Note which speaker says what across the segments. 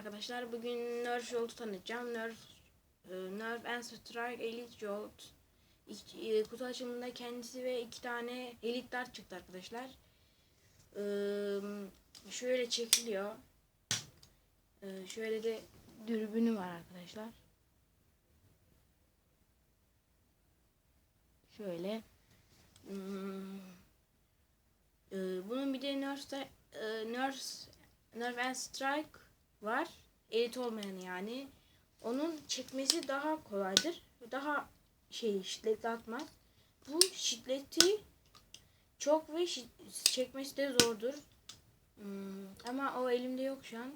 Speaker 1: arkadaşlar. Bugün Nerf Jolt'u tanıtacağım. Nerf, e, Nerf and Strike Elite Jolt. E, kutu açılımında kendisi ve iki tane Elite Dart çıktı arkadaşlar. Ee, şöyle çekiliyor. Ee, şöyle de dürbünü var arkadaşlar. Şöyle. Hmm, bunun bir de Nerf'te e, Nerf Nerf and Strike var. Elit olmayan yani. Onun çekmesi daha kolaydır. Daha şey şiddetli atmaz. Bu şiddeti çok ve çekmesi de zordur. Hmm, ama o elimde yok şu an.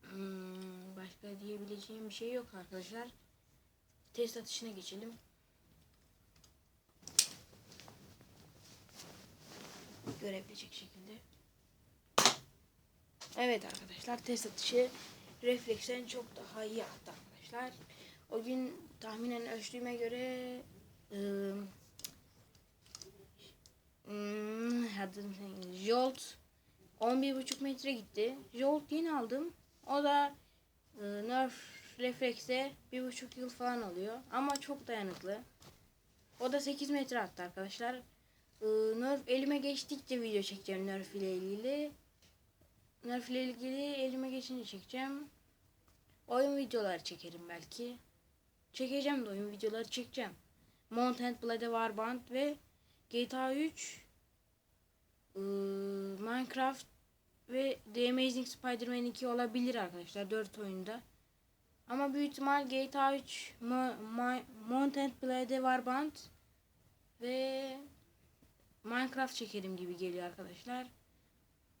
Speaker 1: Hmm, başka diyebileceğim bir şey yok arkadaşlar. Test atışına geçelim. Görebilecek şekilde. Evet arkadaşlar test atışı refleksten çok daha iyi attı arkadaşlar. O gün tahminen ölçtüğüme göre ıı, hmm, Jolt 11,5 metre gitti. Jolt yeni aldım. O da ıı, Nerf reflekse 1,5 yıl falan oluyor. Ama çok dayanıklı. O da 8 metre attı arkadaşlar. Iı, Nerf elime geçtikçe video çekeceğim Nerf ile ilgili. Nerf ile ilgili elime geçince çekeceğim. Oyun videoları çekerim belki. Çekeceğim de oyun videoları çekeceğim. Mountain Blade Warband ve GTA 3 ıı, Minecraft ve The Amazing Spider-Man 2 olabilir arkadaşlar 4 oyunda. Ama büyük ihtimal GTA 3 Mo Mo Mountain Blade Warband ve Minecraft çekerim gibi geliyor arkadaşlar.